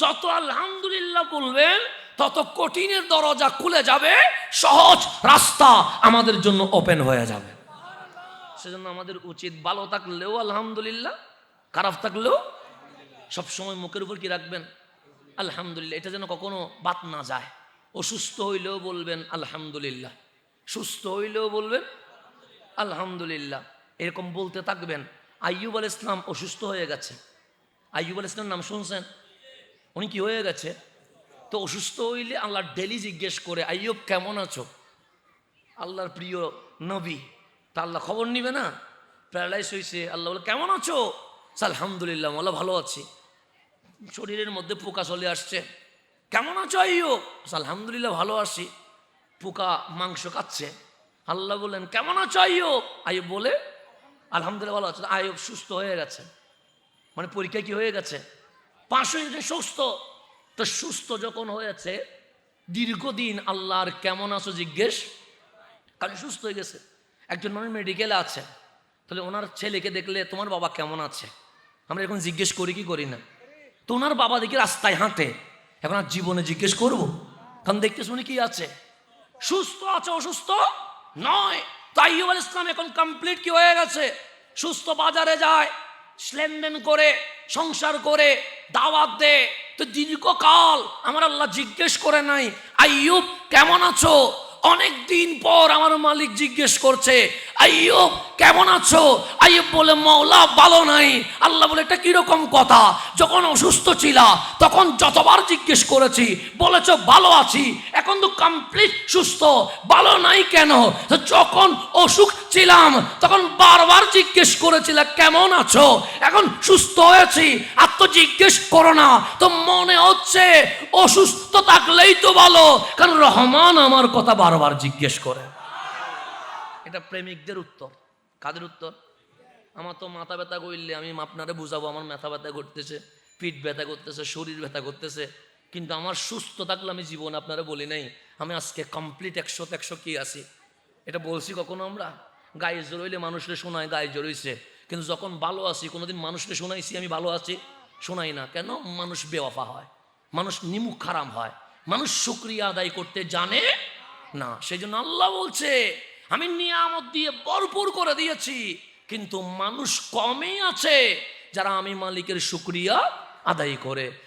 যত আলহামদুলিল্লাহ বলবেন, তত কঠিনের দরজা খুলে যাবে, সহজ রাস্তা আমাদের জন্য ওপেন হয়ে যাবে। সেজন্য আমাদের উচিত ভালো থাকলেও আলহামদুলিল্লাহ, খারাপ থাকলেও সবসময় মুখের উপর কি রাখবেন? আলহামদুলিল্লাহ, এটা যেন কখনো বাদ না যায়। অসুস্থ হইলেও বলবেন, আলহামদুলিল্লাহ। সুস্থ হইলেও বলবেন, আলহামদুলিল্লাহ। এরকম বলতে থাকবেন, আইয়ুব আল ইসলাম অসুস্থ হয়ে গেছে। আইয়ুব আল ইসলাম নাম শুনছেন? উনি কি হয়ে গেছে? তো অসুস্থ হইলে আল্লাহ ডেলি জিজ্ঞেস করে আইয়ুব কেমন আছো? আল্লাহর প্রিয় নবী। তা আল্লাহ খবর নিবে না? প্যারালাইজ হয়েছে আল্লাহ বলে কেমন আছো? "স্যার, আলহামদুলিল্লাহ আল্লাহ ভালো আছি। শরীরের মধ্যে পোকা চলে আসছে। কেমন আছো আইয়ুব? "স্যার, আলহামদুলিল্লাহ ভালো আছি। পোকা মাংস খাচ্ছে। আল্লাহ বললেন কেমন আছো আইয়ুব? আইয়ুব বলে আলহামদুলিল্লাহ ভালো আছে। আইয়ুব সুস্থ হয়ে গেছে। মানে পরীক্ষা কি হয়ে গেছে? পাঁচশো মিনিটে সুস্থ, তো সুস্থ যখন হয়েছে, দীর্ঘদিন আল্লাহর কেমন আছো জিজ্ঞেস, কারণ সুস্থ হয়ে গেছে। একজন মানুষ মেডিকেলে আছে, তাহলে ওনার ছেলেকে দেখলে তোমার বাবা কেমন আছে? আমরা এখন জিজ্ঞেস করি কি করি না? তো ওনার বাবা দেখি রাস্তায় হাঁটে, এখন আর জীবনে জিজ্ঞেস করব? কারণ দেখতে শুনি কি আছে? সুস্থ আছে, অসুস্থ নয়। তাই আল ইসলাম এখন কমপ্লিট কি হয়ে গেছে? সুস্থ বাজারে যায় লেনদেন করে, সংসার করে, দাওয়াত দে তো দীর্ঘকাল আমার আল্লাহ জিজ্ঞেস করে নাই, আইয়ুব, কেমন আছো? অনেক দিন পর আমার মালিক জিজ্ঞেস করছে, আইয়ুব, কেমন আছো? আইয়ুব বলে মৌলা ভালো নাই। আল্লাহ বলে, এটা কীরকম কথা? যখন অসুস্থ ছিলা, তখন যতবার জিজ্ঞেস করেছি, বলেছ ভালো আছি এখন তো কমপ্লিট সুস্থ, ভালো নাই কেন? যখন অসুখ ছিলাম, তখন বারবার জিজ্ঞেস করেছিল, কেমন আছো? এখন সুস্থ হয়েছি আর তো জিজ্ঞেস করো না, তো মনে হচ্ছে অসুস্থ থাকলেই তো ভালো, কারণ রহমান আমার কথা বারবার জিজ্ঞেস করে। এটা প্রেমিকদের উত্তর। কাদের উত্তর? আমার তো মাথা ব্যথা করলে আমি আপনারে বুঝাবো, আমার মাথা ব্যথা করতেছে, পিঠ ব্যথা করতেছে, শরীর ব্যথা করতেছে। কিন্তু আমার সুস্থ থাকলে আমি জীবন আপনারা বলি নাই, আমি আজকে কমপ্লিট একশো একশো কি আছি? এটা বলছি কখনো আমরা? গায়ে জোর মানুষরে শোনায়, গায়ে জোর কিন্তু যখন ভালো আছি, কোনোদিন মানুষকে শোনাইছি, আমি ভালো আছি? শোনাই না। কেন? মানুষ বেওয়াফা হয়। মানুষ নিমুখ খারাম হয়। মানুষ শুক্রিয়া আদায় করতে জানে না। সেই জন্য আল্লাহ বলছে, আমি নিয়ামত দিয়ে ভরপুর করে দিয়েছি। কিন্তু মানুষ কমই আছে যারা আমি মালিকের শুক্রিয়া আদায় করে।